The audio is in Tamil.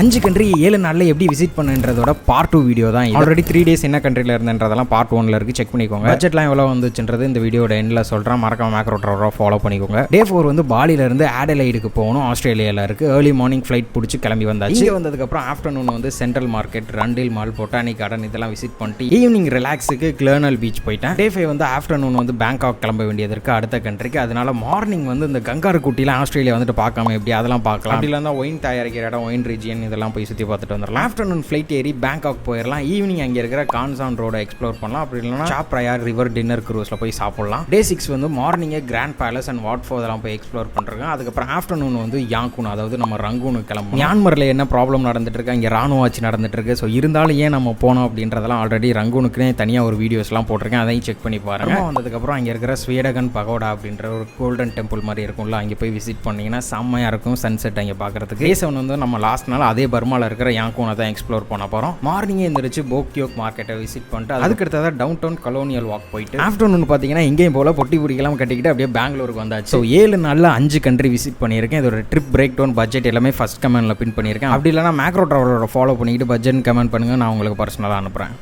அஞ்சு கண்ட்ரி ஏழு நாளில் எப்படி விசிட் பண்ணுன்றதோட பார்ட் டூ வீடியோ தான் ஆல்ரெடி த்ரீ டேஸ் என்ன கண்ட்ரியில் இருந்தன்றதெல்லாம் பார்ட் ஒன்ல இருக்கு. செக் பண்ணிக்கோங்க. பட்ஜெட்லாம் எவ்வளோ வந்துச்சுன்றது இந்த வீடியோட எண்டில் சொல்கிறேன் மறக்காம மேக்ரோ ட்ரவராக ஃபாலோ பண்ணிக்கோங்க. டே ஃபோர் வந்து பாலியில இருந்து ஆடலைடுக்கு போகணும். ஆஸ்திரேலியாவில் இருக்கு. ஏர்லி மார்னிங் ஃப்ளைட் பிடிச்சி கிளம்பி வந்தாச்சு. இங்கே வந்ததுக்கப்புறம் ஆஃப்டர்நூன் வந்து central market ரண்டில் mall botanic garden இதெல்லாம் விசிட் பண்ணிட்டு ஈவினிங் ரிலாக்ஸுக்கு கிளர்னல் பீச் போயிட்டேன். டே ஃபைவ் வந்து ஆஃப்டர்நூன் வந்து பேங்காக் கிளம்ப வேண்டியது இருக்கு அடுத்த கண்ட்ரிக்கு அதனால மார்னிங் வந்து இந்த கங்காரு குட்டிலாம் ஆஸ்திரேலியா வந்துட்டு பார்க்காம எப்படி அதெல்லாம் பார்க்கலாம். அப்படி இல்லைனா ஒயின் தயாரிக்கிற இடம் ஒயின் ரீஜியன் இதெல்லாம் போய் சுற்றி பார்த்துட்டு வந்துடலாம் ஆஃப்டர்நூன் ஃப்ளைட் ஏறி பேங்காக் போயிடலாம் ஈவினிங் அங்கே இருக்கிற கான்சான் ரோட எக்ஸ்ப்ளோர் பண்ணலாம். அப்படி இல்லைனா சாப் பிரயார் ரிவர் டின்னர் க்ரூஸில் போய் சாப்பிடலாம். டே சிக்ஸ் வந்து மார்னிங்கே கிராண்ட் பேலஸ் அண்ட் வாட்ஃபோ இதெல்லாம் போய் எக்ஸ்ப்ளோர் பண்ணுறேன் அதுக்கப்புறம் ஆஃப்டர்நூன் வந்து யாங்கூன் அதாவது நம்ம ரங்கூனுக்கு கிளம்பும் மியான்மரில் என்ன ப்ராப்ளம் நடந்துட்டு இருக்கு? இங்கே ராணுவ ஆட்சி நடந்துட்டு இருக்கு. ஸோ இருந்தாலும் ஏன் நம்ம போனோம் அப்படின்றதெல்லாம் ஆல்ரெடி ரங்கூனுக்குனே தனியாக ஒரு வீடியோஸ்லாம் போட்டிருக்கேன். அதையும் செக் பண்ணி பாருங்க. வந்ததுக்கப்புறம் அங்கே இருக்கிற ஸ்வேடகன் பகோடா அப்படின்ற ஒரு கோல்டன் டெம்பிள் மாதிரி இருக்கும்ல அங்கே போய் விசிட் பண்ணீங்கன்னா செம்மையாக இருக்கும். சன்செட் அங்கே பார்க்குறதுக்கு டே செவன் வந்து நம்ம லாஸ்ட் நாள் அதே பர்மாவில் இருக்கிற யாங்கோனை தான் எக்ஸ்ப்ளோர் பண்ண போகிறோம் மார்னிங்கே எழுந்திரிச்சு போக்யோக் மார்க்கெட்டை விசிட் பண்ணிட்டு அதுக்கு அடுத்ததாக டவுன் டவுன் கலோனியல் வாக் போயிட்டு ஆஃப்டர்நூன் பார்த்தீங்கன்னா எங்கேயும் போல பொட்டி பிடிக்கலாம் கட்டிக்கிட்டு அப்படியே பெங்களூருக்கு வந்தாச்சு. ஸோ ஏழு நாளில் அஞ்சு கண்ட்ரி விசிட் பண்ணியிருக்கேன். இதோட ட்ரிப் பிரேக் டவுன் பட்ஜெட் எல்லாமே ஃபஸ்ட் கமெண்ட்டில் பின் பண்ணியிருக்கேன். அப்படி இல்லைனா மேக்ரோ ட்ராவலரோட ஃபாலோ பண்ணிக்கிட்டு பட்ஜெட் கமெண்ட் பண்ணுங்கள் நான் உங்களுக்கு பர்சனலாக அனுப்புகிறேன்